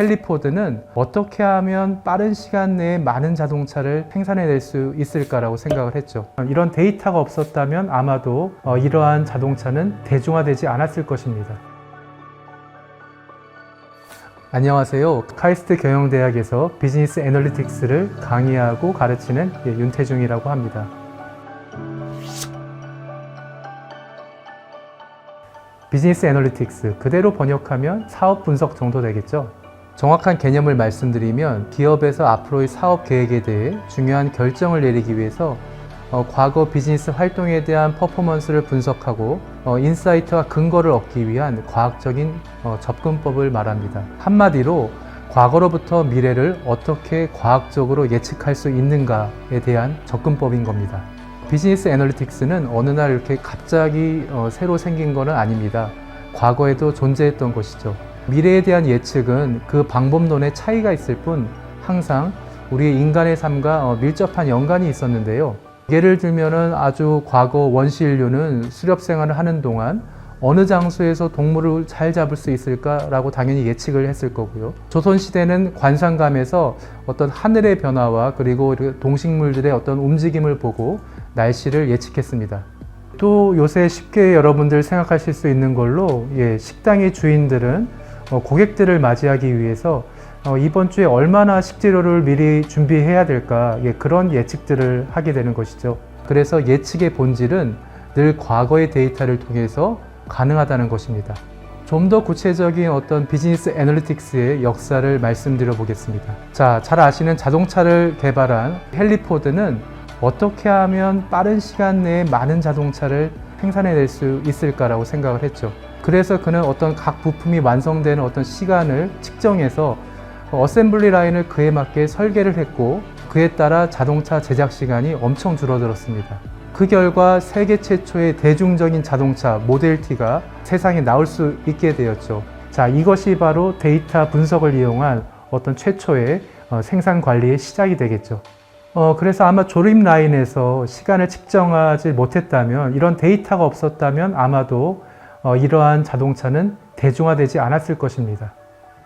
헬리포드는 어떻게 하면 빠른 시간 내에 많은 자동차를 생산해낼 수 있을까라고 생각을 했죠. 이런 데이터가 없었다면 아마도 어, 이러한 자동차는 대중화되지 않았을 것입니다. 안녕하세요. 카이스트 경영대학에서 비즈니스 애널리틱스를 강의하고 가르치는 예, 윤태중이라고 합니다. 비즈니스 애널리틱스 그대로 번역하면 사업 분석 정도 되겠죠. 정확한 개념을 말씀드리면 기업에서 앞으로의 사업 계획에 대해 중요한 결정을 내리기 위해서 어, 과거 비즈니스 활동에 대한 퍼포먼스를 분석하고 어, 인사이트와 근거를 얻기 위한 과학적인 어, 접근법을 말합니다. 한마디로 과거로부터 미래를 어떻게 과학적으로 예측할 수 있는가에 대한 접근법인 겁니다. 비즈니스 애널리틱스는 어느 날 이렇게 갑자기 어, 새로 생긴 것은 아닙니다. 과거에도 존재했던 것이죠. 미래에 대한 예측은 그 방법론의 차이가 있을 뿐 항상 우리의 인간의 삶과 어, 밀접한 연관이 있었는데요. 예를 들면은 아주 과거 원시 인류는 수렵 생활을 하는 동안 어느 장소에서 동물을 잘 잡을 수 있을까라고 당연히 예측을 했을 거고요. 조선 시대는 관상감에서 어떤 하늘의 변화와 그리고 동식물들의 어떤 움직임을 보고 날씨를 예측했습니다. 또 요새 쉽게 여러분들 생각하실 수 있는 걸로 예, 식당의 주인들은 어, 고객들을 맞이하기 위해서 어, 이번 주에 얼마나 식재료를 미리 준비해야 될까 예, 그런 예측들을 하게 되는 것이죠. 그래서 예측의 본질은 늘 과거의 데이터를 통해서 가능하다는 것입니다. 좀 더 구체적인 어떤 비즈니스 애널리틱스의 역사를 말씀드려 보겠습니다. 자, 잘 아시는 자동차를 개발한 헬리포드는 어떻게 하면 빠른 시간 내에 많은 자동차를 생산해낼 수 있을까라고 생각을 했죠. 그래서 그는 어떤 각 부품이 완성되는 어떤 시간을 측정해서 어셈블리 라인을 그에 맞게 설계를 했고 그에 따라 자동차 제작 시간이 엄청 줄어들었습니다. 그 결과 세계 최초의 대중적인 자동차 모델 T가 세상에 나올 수 있게 되었죠. 자, 이것이 바로 데이터 분석을 이용한 어떤 최초의 어, 생산 관리의 시작이 되겠죠. 어, 그래서 아마 조립 라인에서 시간을 측정하지 못했다면 이런 데이터가 없었다면 아마도 어, 이러한 자동차는 대중화되지 않았을 것입니다.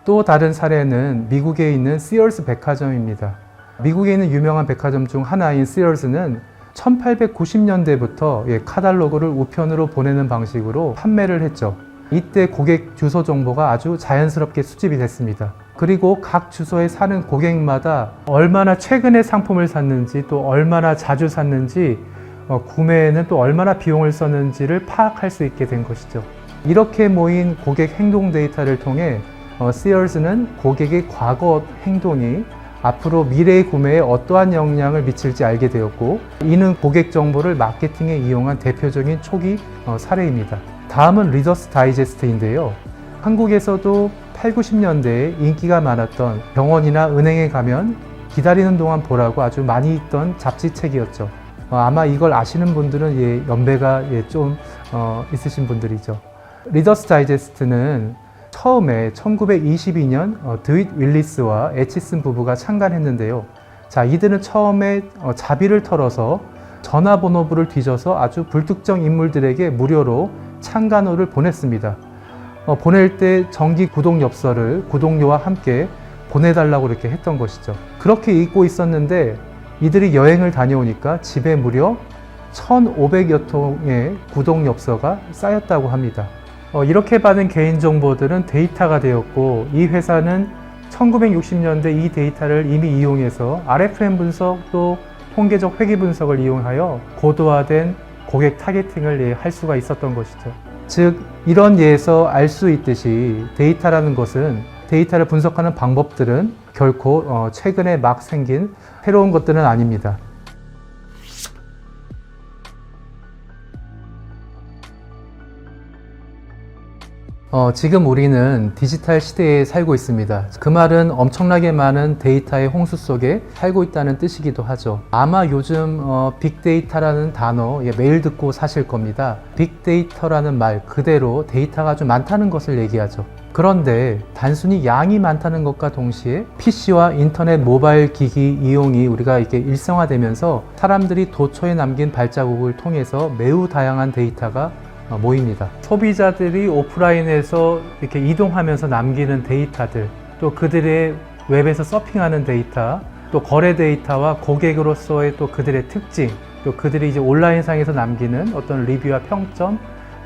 또 다른 사례는 미국에 있는 시얼스 백화점입니다. 미국에 있는 유명한 백화점 중 하나인 시얼스는 1890년대부터 예, 카달로그를 우편으로 보내는 방식으로 판매를 했죠. 이때 고객 주소 정보가 아주 자연스럽게 수집이 됐습니다. 그리고 각 주소에 사는 고객마다 얼마나 최근에 상품을 샀는지 또 얼마나 자주 샀는지 어, 구매에는 또 얼마나 비용을 썼는지를 파악할 수 있게 된 것이죠. 이렇게 모인 고객 행동 데이터를 통해 어, 시얼스는 고객의 과거 행동이 앞으로 미래의 구매에 어떠한 영향을 미칠지 알게 되었고 이는 고객 정보를 마케팅에 이용한 대표적인 초기 어, 사례입니다. 다음은 리더스 다이제스트인데요. 한국에서도 8, 90년대에 인기가 많았던 병원이나 은행에 가면 기다리는 동안 보라고 아주 많이 있던 잡지책이었죠. 어, 아마 이걸 아시는 분들은 예, 연배가 예, 좀 어, 있으신 분들이죠. 리더스 다이제스트는 처음에 1922년 어, 드윗 윌리스와 에치슨 부부가 창간했는데요. 자, 이들은 처음에 어, 자비를 털어서 전화번호부를 뒤져서 아주 불특정 인물들에게 무료로 창간호를 보냈습니다. 어, 보낼 때 정기 구독 엽서를 구독료와 함께 보내달라고 이렇게 했던 것이죠. 그렇게 읽고 있었는데 이들이 여행을 다녀오니까 집에 무려 1,500여 통의 구독 엽서가 쌓였다고 합니다. 어, 이렇게 받은 개인정보들은 데이터가 되었고 이 회사는 1960년대 이 데이터를 이미 이용해서 RFM 분석 또 통계적 회계 분석을 이용하여 고도화된 고객 타겟팅을 예, 할 수가 있었던 것이죠. 즉 이런 예에서 알 수 있듯이 데이터라는 것은 데이터를 분석하는 방법들은 결코 어, 최근에 막 생긴 새로운 것들은 아닙니다. 어, 지금 우리는 디지털 시대에 살고 있습니다. 그 말은 엄청나게 많은 데이터의 홍수 속에 살고 있다는 뜻이기도 하죠. 아마 요즘 어, 빅데이터라는 단어 예, 매일 듣고 사실 겁니다. 빅데이터라는 말 그대로 데이터가 아주 많다는 것을 얘기하죠. 그런데 단순히 양이 많다는 것과 동시에 PC와 인터넷 모바일 기기 이용이 우리가 이렇게 일상화되면서 사람들이 도처에 남긴 발자국을 통해서 매우 다양한 데이터가 어, 모입니다. 소비자들이 오프라인에서 이렇게 이동하면서 남기는 데이터들, 또또 그들의 웹에서 서핑하는 데이터, 또 거래 데이터와 고객으로서의 또 그들의 특징, 또 그들이 이제 온라인상에서 남기는 어떤 리뷰와 평점,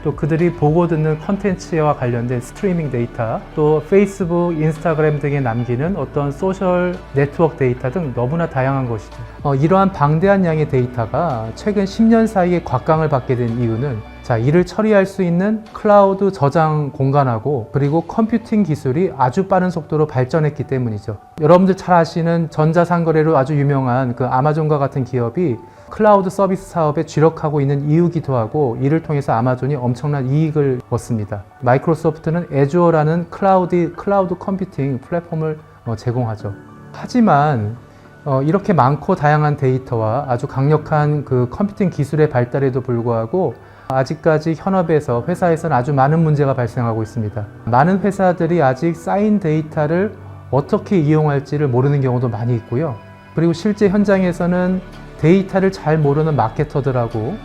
또 그들이 보고 듣는 컨텐츠와 관련된 스트리밍 데이터, 또 페이스북, 인스타그램 등에 남기는 어떤 소셜 네트워크 데이터 등 너무나 다양한 것이죠. 어, 이러한 방대한 양의 데이터가 최근 10년 사이에 곽강을 받게 된 이유는 자, 이를 처리할 수 있는 클라우드 저장 공간하고 그리고 컴퓨팅 기술이 아주 빠른 속도로 발전했기 때문이죠. 여러분들 잘 아시는 전자상거래로 아주 유명한 그 아마존과 같은 기업이 클라우드 서비스 사업에 주력하고 있는 이유기도 하고 이를 통해서 아마존이 엄청난 이익을 얻습니다. 마이크로소프트는 애주어라는 클라우드, 클라우드 컴퓨팅 플랫폼을 어, 제공하죠. 하지만 어, 이렇게 많고 다양한 데이터와 아주 강력한 그 컴퓨팅 기술의 발달에도 불구하고 아직까지 현업에서 회사에서는 아주 많은 문제가 발생하고 있습니다. 많은 회사들이 아직 쌓인 데이터를 어떻게 이용할지를 모르는 경우도 많이 있고요. 그리고 실제 현장에서는 데이터를 잘 모르는 마케터들하고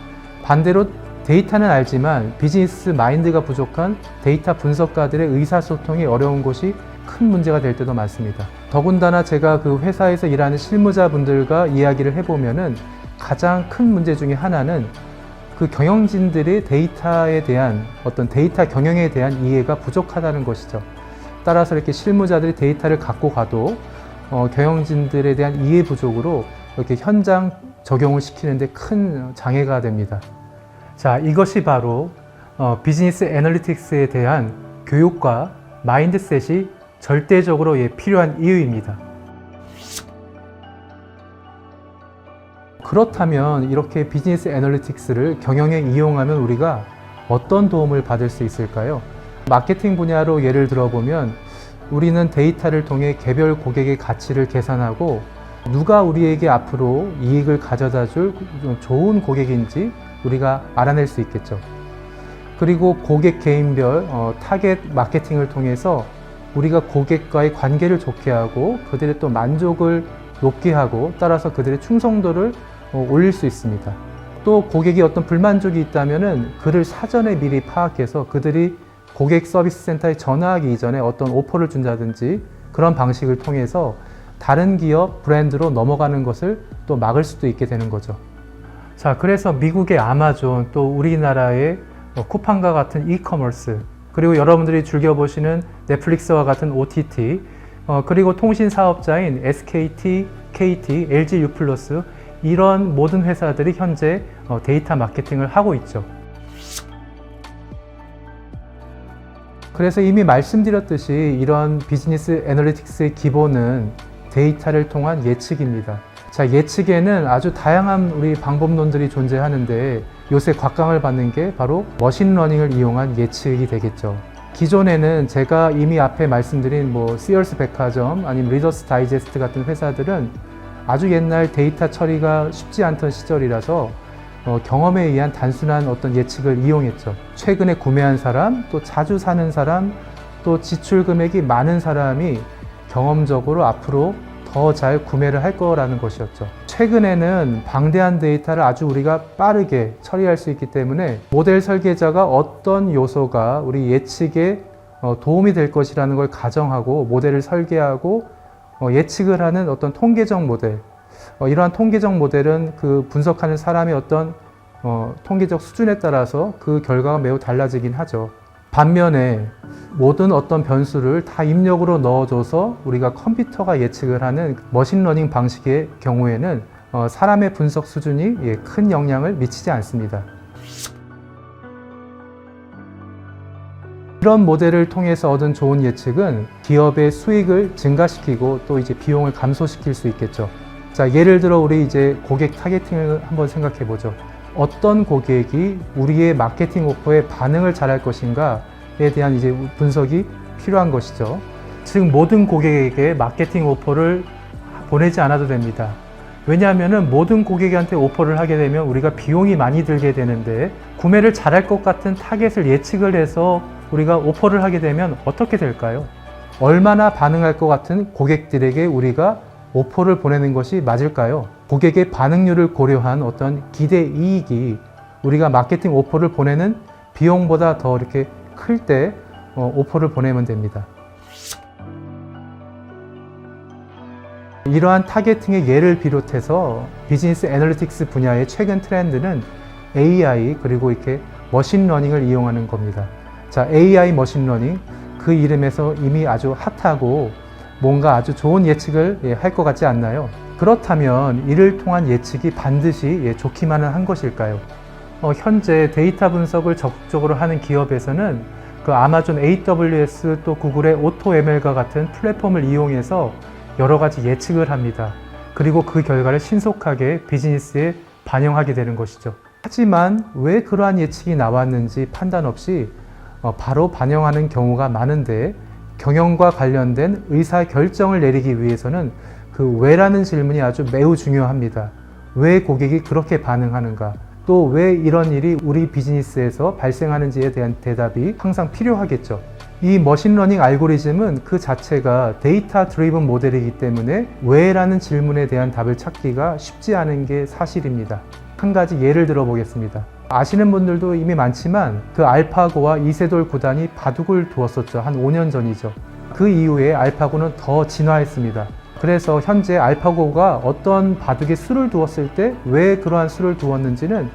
반대로 데이터는 알지만 비즈니스 마인드가 부족한 데이터 분석가들의 의사소통이 어려운 것이 큰 문제가 될 때도 많습니다. 더군다나 제가 그 회사에서 일하는 실무자분들과 이야기를 해보면은 가장 큰 문제 중에 하나는 그 경영진들의 데이터에 대한 어떤 데이터 경영에 대한 이해가 부족하다는 것이죠. 따라서 이렇게 실무자들이 데이터를 갖고 가도 어, 경영진들에 대한 이해 부족으로 이렇게 현장 적용을 시키는데 큰 장애가 됩니다. 자, 이것이 바로 어, 비즈니스 애널리틱스에 대한 교육과 마인드셋이 절대적으로 예, 필요한 이유입니다. 그렇다면 이렇게 비즈니스 애널리틱스를 경영에 이용하면 우리가 어떤 도움을 받을 수 있을까요? 마케팅 분야로 예를 들어보면 우리는 데이터를 통해 개별 고객의 가치를 계산하고 누가 우리에게 앞으로 이익을 가져다 줄 좋은 고객인지 우리가 알아낼 수 있겠죠. 그리고 고객 개인별 어, 타겟 마케팅을 통해서 우리가 고객과의 관계를 좋게 하고 그들의 또 만족을 높게 하고 따라서 그들의 충성도를 어, 올릴 수 있습니다. 또 고객이 어떤 불만족이 있다면은 그를 사전에 미리 파악해서 그들이 고객 서비스 센터에 전화하기 이전에 어떤 오퍼를 준다든지 그런 방식을 통해서 다른 기업 브랜드로 넘어가는 것을 또 막을 수도 있게 되는 거죠. 자, 그래서 미국의 아마존 또 우리나라의 뭐 쿠팡과 같은 이커머스 그리고 여러분들이 즐겨보시는 넷플릭스와 같은 OTT 어, 그리고 통신 사업자인 SKT, KT, LG U 이런 모든 회사들이 현재 어, 데이터 마케팅을 하고 있죠. 그래서 이미 말씀드렸듯이 이런 비즈니스 애널리틱스의 기본은 데이터를 통한 예측입니다. 자, 예측에는 아주 다양한 우리 방법론들이 존재하는데 요새 곽강을 받는 게 바로 머신러닝을 이용한 예측이 되겠죠. 기존에는 제가 이미 앞에 말씀드린 뭐 시얼스 백화점 아니면 리더스 다이제스트 같은 회사들은 아주 옛날 데이터 처리가 쉽지 않던 시절이라서 어, 경험에 의한 단순한 어떤 예측을 이용했죠. 최근에 구매한 사람, 또 자주 사는 사람, 또 지출 금액이 많은 사람이 경험적으로 앞으로 더 잘 구매를 할 거라는 것이었죠. 최근에는 방대한 데이터를 아주 우리가 빠르게 처리할 수 있기 때문에 모델 설계자가 어떤 요소가 우리 예측에 어, 도움이 될 것이라는 걸 가정하고 모델을 설계하고 어, 예측을 하는 어떤 통계적 모델, 어, 이러한 통계적 모델은 그 분석하는 사람의 어떤 어, 통계적 수준에 따라서 그 결과가 매우 달라지긴 하죠. 반면에 모든 어떤 변수를 다 입력으로 넣어줘서 우리가 컴퓨터가 예측을 하는 머신러닝 방식의 경우에는 어, 사람의 분석 수준이 예, 큰 영향을 미치지 않습니다. 이런 모델을 통해서 얻은 좋은 예측은 기업의 수익을 증가시키고 또 이제 비용을 감소시킬 수 있겠죠. 자, 예를 들어 우리 이제 고객 타겟팅을 한번 생각해 보죠. 어떤 고객이 우리의 마케팅 오퍼에 반응을 잘할 것인가에 대한 이제 분석이 필요한 것이죠. 즉 모든 고객에게 마케팅 오퍼를 보내지 않아도 됩니다. 왜냐하면 모든 고객한테 오퍼를 하게 되면 우리가 비용이 많이 들게 되는데 구매를 잘할 것 같은 타겟을 예측을 해서 우리가 오퍼를 하게 되면 어떻게 될까요? 얼마나 반응할 것 같은 고객들에게 우리가 오퍼를 보내는 것이 맞을까요? 고객의 반응률을 고려한 어떤 기대 이익이 우리가 마케팅 오퍼를 보내는 비용보다 더 이렇게 클때 어, 오퍼를 보내면 됩니다. 이러한 타겟팅의 예를 비롯해서 비즈니스 애널리틱스 분야의 최근 트렌드는 AI 그리고 이렇게 머신러닝을 이용하는 겁니다. 자, AI 머신러닝 그 이름에서 이미 아주 핫하고 뭔가 아주 좋은 예측을 예, 할것 같지 않나요? 그렇다면 이를 통한 예측이 반드시 예, 좋기만은 한 것일까요? 어, 현재 데이터 분석을 적극적으로 하는 기업에서는 그 아마존 AWS 또 구글의 오토 ML과 같은 플랫폼을 이용해서 여러 가지 예측을 합니다. 그리고 그 결과를 신속하게 비즈니스에 반영하게 되는 것이죠. 하지만 왜 그러한 예측이 나왔는지 판단 없이 어, 바로 반영하는 경우가 많은데 경영과 관련된 의사 결정을 내리기 위해서는 그 왜라는 질문이 아주 매우 중요합니다. 왜 고객이 그렇게 반응하는가? 또 왜 이런 일이 우리 비즈니스에서 발생하는지에 대한 대답이 항상 필요하겠죠. 이 머신러닝 알고리즘은 그 자체가 데이터 드리븐 모델이기 때문에 왜라는 질문에 대한 답을 찾기가 쉽지 않은 게 사실입니다. 한 가지 예를 들어 보겠습니다. 아시는 분들도 이미 많지만 그 알파고와 이세돌 구단이 바둑을 두었었죠. 한 5년 전이죠. 그 이후에 알파고는 더 진화했습니다. 그래서 현재 알파고가 어떤 바둑에 수를 두었을 때 왜 그러한 수를 두었는지는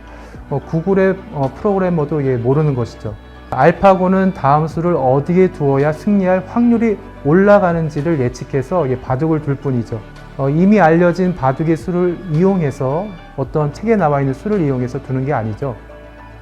어, 구글의 어, 프로그래머도 예, 모르는 것이죠. 알파고는 다음 수를 어디에 두어야 승리할 확률이 올라가는지를 예측해서 예, 바둑을 둘 뿐이죠. 어, 이미 알려진 바둑의 수를 이용해서 어떤 책에 나와 있는 수를 이용해서 두는 게 아니죠.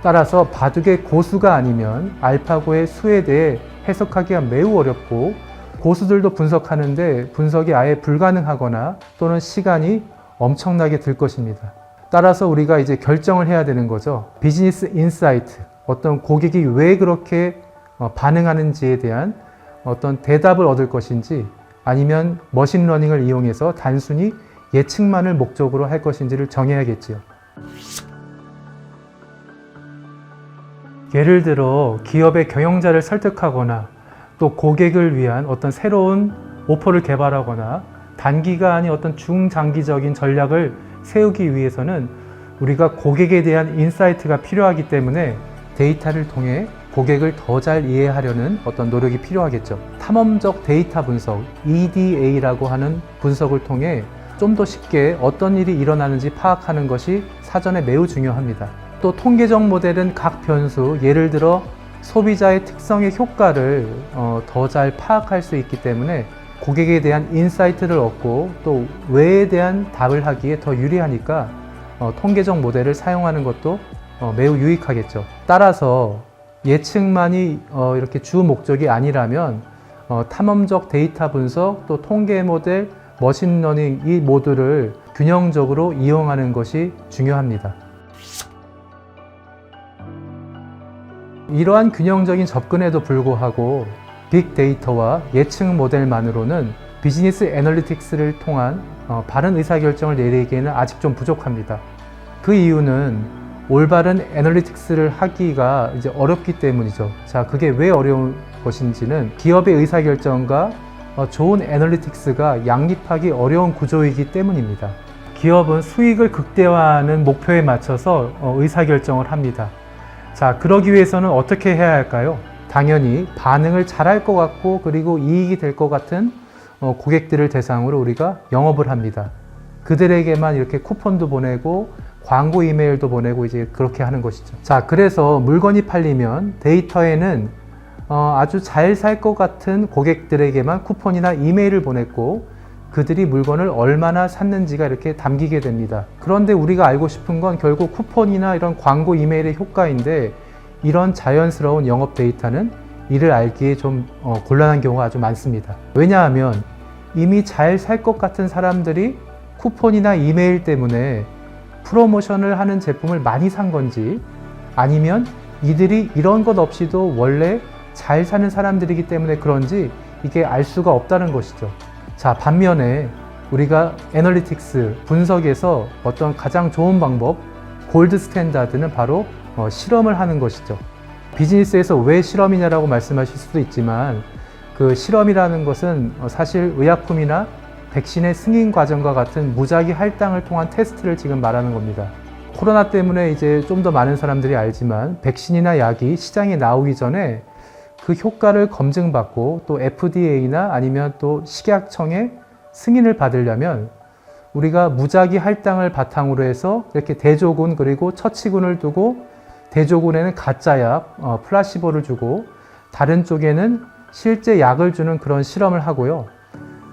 따라서 바둑의 고수가 아니면 알파고의 수에 대해 해석하기가 매우 어렵고 고수들도 분석하는데 분석이 아예 불가능하거나 또는 시간이 엄청나게 들 것입니다. 따라서 우리가 이제 결정을 해야 되는 거죠. 비즈니스 인사이트, 어떤 고객이 왜 그렇게 어, 반응하는지에 대한 어떤 대답을 얻을 것인지 아니면 머신러닝을 이용해서 단순히 예측만을 목적으로 할 것인지를 정해야겠지요. 예를 들어 기업의 경영자를 설득하거나 또 고객을 위한 어떤 새로운 오퍼를 개발하거나 단기간이 어떤 중장기적인 전략을 세우기 위해서는 우리가 고객에 대한 인사이트가 필요하기 때문에 데이터를 통해 고객을 더 잘 이해하려는 어떤 노력이 필요하겠죠. 탐험적 데이터 분석, EDA라고 하는 분석을 통해 좀 더 쉽게 어떤 일이 일어나는지 파악하는 것이 사전에 매우 중요합니다. 또 통계적 모델은 각 변수, 예를 들어 소비자의 특성의 효과를 어, 더잘 파악할 수 있기 때문에 고객에 대한 인사이트를 얻고 또 왜에 대한 답을 하기에 더 유리하니까 어, 통계적 모델을 사용하는 것도 어, 매우 유익하겠죠. 따라서 예측만이 어, 이렇게 주 목적이 아니라면 어, 탐험적 데이터 분석 또 통계 모델, 머신러닝 이 모두를 균형적으로 이용하는 것이 중요합니다. 이러한 균형적인 접근에도 불구하고 빅데이터와 예측 모델만으로는 비즈니스 애널리틱스를 통한 어, 바른 의사결정을 내리기에는 아직 좀 부족합니다. 그 이유는 올바른 애널리틱스를 하기가 이제 어렵기 때문이죠. 자, 그게 왜 어려운 것인지는 기업의 의사결정과 어, 좋은 애널리틱스가 양립하기 어려운 구조이기 때문입니다. 기업은 수익을 극대화하는 목표에 맞춰서 어, 의사결정을 합니다. 자, 그러기 위해서는 어떻게 해야 할까요? 당연히 반응을 잘할 것 같고 그리고 이익이 될 것 같은 어, 고객들을 대상으로 우리가 영업을 합니다. 그들에게만 이렇게 쿠폰도 보내고 광고 이메일도 보내고 이제 그렇게 하는 것이죠. 자, 그래서 물건이 팔리면 데이터에는 어, 아주 잘 살 것 같은 고객들에게만 쿠폰이나 이메일을 보냈고 그들이 물건을 얼마나 샀는지가 이렇게 담기게 됩니다. 그런데 우리가 알고 싶은 건 결국 쿠폰이나 이런 광고 이메일의 효과인데 이런 자연스러운 영업 데이터는 이를 알기에 좀 어, 곤란한 경우가 아주 많습니다. 왜냐하면 이미 잘 살 것 같은 사람들이 쿠폰이나 이메일 때문에 프로모션을 하는 제품을 많이 산 건지 아니면 이들이 이런 것 없이도 원래 잘 사는 사람들이기 때문에 그런지 이게 알 수가 없다는 것이죠. 자, 반면에 우리가 애널리틱스 분석에서 어떤 가장 좋은 방법, 골드 스탠다드는 바로 어, 실험을 하는 것이죠. 비즈니스에서 왜 실험이냐라고 말씀하실 수도 있지만 그 실험이라는 것은 어, 사실 의약품이나 백신의 승인 과정과 같은 무작위 할당을 통한 테스트를 지금 말하는 겁니다. 코로나 때문에 이제 좀 더 많은 사람들이 알지만 백신이나 약이 시장에 나오기 전에 그 효과를 검증받고 또 FDA나 아니면 또 식약청의 승인을 받으려면 우리가 무작위 할당을 바탕으로 해서 이렇게 대조군 그리고 처치군을 두고 대조군에는 가짜 약, 어, 플라시보를 주고 다른 쪽에는 실제 약을 주는 그런 실험을 하고요.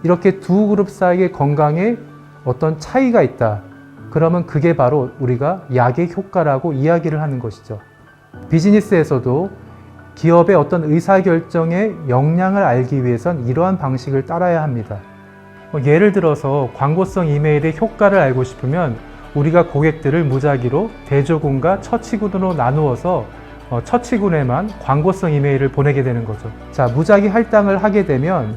이렇게 두 그룹 사이의 건강에 어떤 차이가 있다. 그러면 그게 바로 우리가 약의 효과라고 이야기를 하는 것이죠. 비즈니스에서도 기업의 어떤 의사결정의 역량을 알기 위해선 이러한 방식을 따라야 합니다. 뭐 예를 들어서 광고성 이메일의 효과를 알고 싶으면 우리가 고객들을 무작위로 대조군과 처치군으로 나누어서 어, 처치군에만 광고성 이메일을 보내게 되는 거죠. 자, 무작위 할당을 하게 되면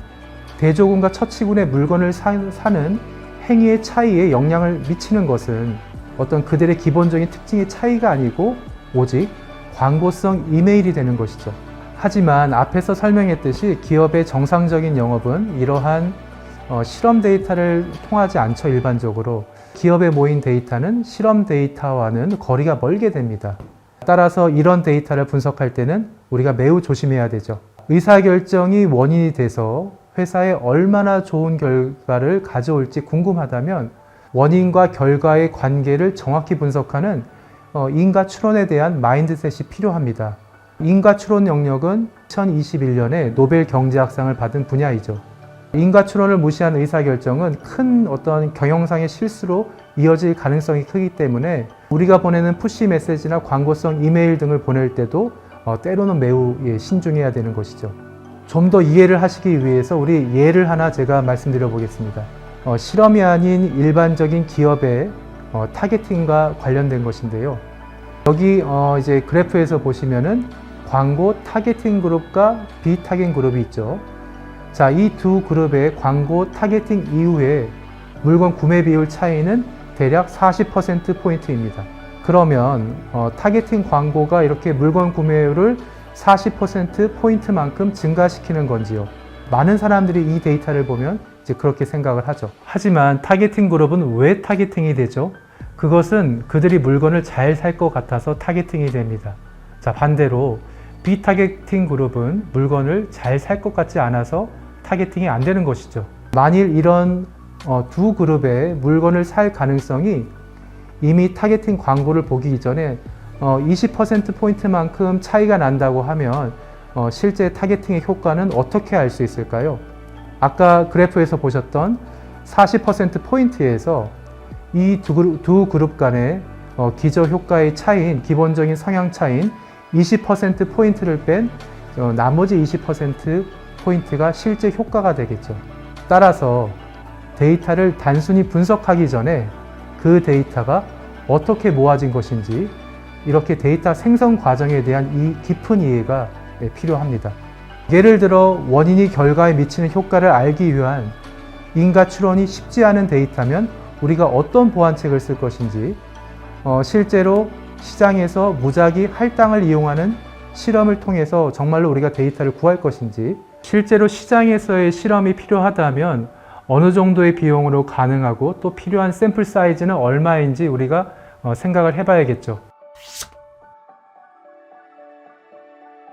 대조군과 처치군의 물건을 사, 는 행위의 차이에 영향을 미치는 것은 어떤 그들의 기본적인 특징의 차이가 아니고 오직 광고성 이메일이 되는 것이죠. 하지만 앞에서 설명했듯이 기업의 정상적인 영업은 이러한 어, 실험 데이터를 통하지 않죠, 일반적으로. 기업에 모인 데이터는 실험 데이터와는 거리가 멀게 됩니다. 따라서 이런 데이터를 분석할 때는 우리가 매우 조심해야 되죠. 의사결정이 원인이 돼서 회사에 얼마나 좋은 결과를 가져올지 궁금하다면 원인과 결과의 관계를 정확히 분석하는 어, 인가 추론에 대한 마인드셋이 필요합니다. 인가 추론 영역은 2021년에 노벨 경제학상을 받은 분야이죠. 인가 추론을 무시한 의사결정은 큰 어떤 경영상의 실수로 이어질 가능성이 크기 때문에 우리가 보내는 푸시 메시지나 광고성 이메일 등을 보낼 때도 어, 때로는 매우 예, 신중해야 되는 것이죠. 좀 더 이해를 하시기 위해서 우리 예를 하나 제가 말씀드려 보겠습니다. 어, 실험이 아닌 일반적인 기업의 어, 타겟팅과 관련된 것인데요. 여기 어, 이제 그래프에서 보시면은 광고 타겟팅 그룹과 비타겟 그룹이 있죠. 자, 이 두 그룹의 광고 타겟팅 이후에 물건 구매 비율 차이는 대략 40%포인트입니다. 그러면 어, 타겟팅 광고가 이렇게 물건 구매율을 40%포인트만큼 증가시키는 건지요? 많은 사람들이 이 데이터를 보면 이제 그렇게 생각을 하죠. 하지만 타겟팅 그룹은 왜 타겟팅이 되죠? 그것은 그들이 물건을 잘 살 것 같아서 타겟팅이 됩니다. 자, 반대로 비타겟팅 그룹은 물건을 잘 살 것 같지 않아서 타겟팅이 안 되는 것이죠. 만일 이런 어, 두 그룹의 물건을 살 가능성이 이미 타겟팅 광고를 보기 이전에 어, 20%포인트만큼 차이가 난다고 하면 어, 실제 타겟팅의 효과는 어떻게 알 수 있을까요? 아까 그래프에서 보셨던 40%포인트에서 이 두 그룹, 간의 어, 기저 효과의 차이인 기본적인 성향 차이인 20%포인트를 뺀 어, 나머지 20%포인트가 실제 효과가 되겠죠. 따라서 데이터를 단순히 분석하기 전에 그 데이터가 어떻게 모아진 것인지 이렇게 데이터 생성 과정에 대한 이 깊은 이해가 예, 필요합니다. 예를 들어 원인이 결과에 미치는 효과를 알기 위한 인가 추론이 쉽지 않은 데이터면 우리가 어떤 보완책을 쓸 것인지 어, 실제로 시장에서 무작위 할당을 이용하는 실험을 통해서 정말로 우리가 데이터를 구할 것인지 실제로 시장에서의 실험이 필요하다면 어느 정도의 비용으로 가능하고 또 필요한 샘플 사이즈는 얼마인지 우리가 어, 생각을 해봐야겠죠.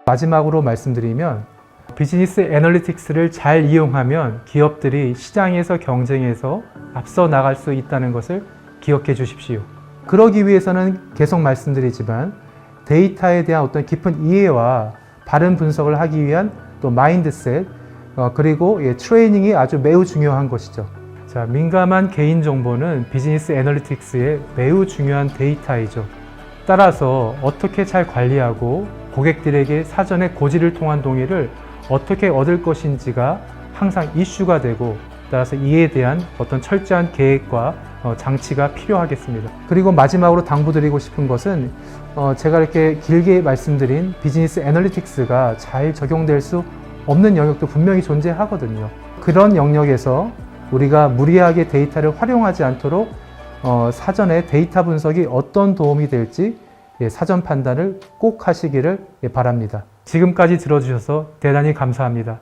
마지막으로 말씀드리면 비즈니스 애널리틱스를 잘 이용하면 기업들이 시장에서 경쟁해서 앞서 나갈 수 있다는 것을 기억해 주십시오. 그러기 위해서는 계속 말씀드리지만 데이터에 대한 어떤 깊은 이해와 바른 분석을 하기 위한 또 마인드셋 어, 그리고 예, 트레이닝이 아주 매우 중요한 것이죠. 자, 민감한 개인 정보는 비즈니스 애널리틱스의 매우 중요한 데이터이죠. 따라서 어떻게 잘 관리하고 고객들에게 사전에 고지를 통한 동의를 어떻게 얻을 것인지가 항상 이슈가 되고 따라서 이에 대한 어떤 철저한 계획과 어, 장치가 필요하겠습니다. 그리고 마지막으로 당부드리고 싶은 것은 어, 제가 이렇게 길게 말씀드린 비즈니스 애널리틱스가 잘 적용될 수 없는 영역도 분명히 존재하거든요. 그런 영역에서 우리가 무리하게 데이터를 활용하지 않도록 어, 사전에 데이터 분석이 어떤 도움이 될지 예, 사전 판단을 꼭 하시기를 예, 바랍니다. 지금까지 들어주셔서 대단히 감사합니다.